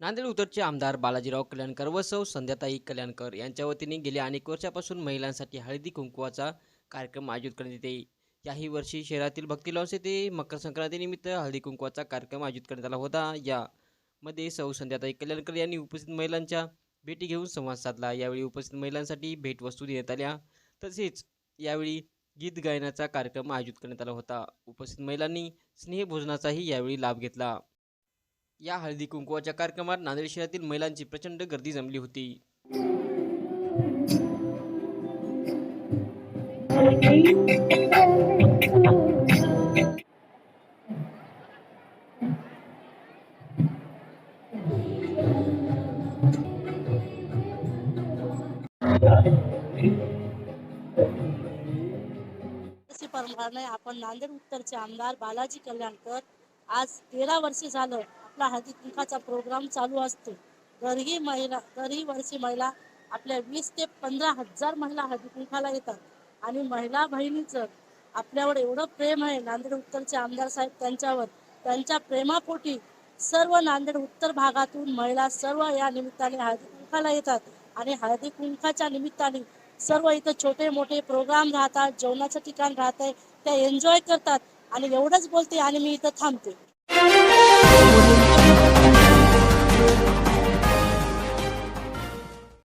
नांदेड उत्तरचे आमदार बालाजीराव कल्याणकर व सौ संध्याताई कल्याणकर यांच्या वतीने गेल्या अनेक वर्षापासून महिलांसाठी हळदी कुंकवाचा कार्यक्रम आयोजित करण्यात येते. याही वर्षी शहरातील भक्ती लॉन्स येथे मकर संक्रांतीनिमित्त हळदी कुंकवाचा कार्यक्रम आयोजित करण्यात आला होता. यामध्ये सौ संध्याताई कल्याणकर यांनी उपस्थित महिलांच्या भेटी घेऊन संवाद साधला. यावेळी उपस्थित महिलांसाठी भेटवस्तू देण्यात आल्या. तसेच यावेळी गीत गायनाचा कार्यक्रम आयोजित करण्यात आला होता. उपस्थित महिलांनी स्नेहभोजनाचाही यावेळी लाभ घेतला. या हळदी कुंकवाच्या कार्यक्रमात नांदेड शहरातील महिलांची प्रचंड गर्दी जमली होती. परंपरा नाही आपण नांदेड उत्तरचे आमदार बालाजी कल्याणकर आज तेरा वर्ष झालं आपला हळदी कुंकाचा प्रोग्राम चालू असतो. दरही महिला दरही वर्षी महिला आपल्या वीस ते पंधरा हजार महिला हळदी कुंकाला येतात. आणि महिला बहिणीचं आपल्यावर एवढं प्रेम आहे नांदेड उत्तरचे आमदार साहेब त्यांच्यावर. त्यांच्या प्रेमापोटी सर्व नांदेड उत्तर भागातून महिला सर्व या निमित्ताने हळदी कुंकाला येतात. आणि हळदी कुंकाच्या निमित्ताने सर्व इथं छोटे मोठे प्रोग्राम राहतात जेवणाचं ठिकाण राहत आहे त्या एन्जॉय करतात. आणि एवढंच बोलते आणि मी इथं थांबते.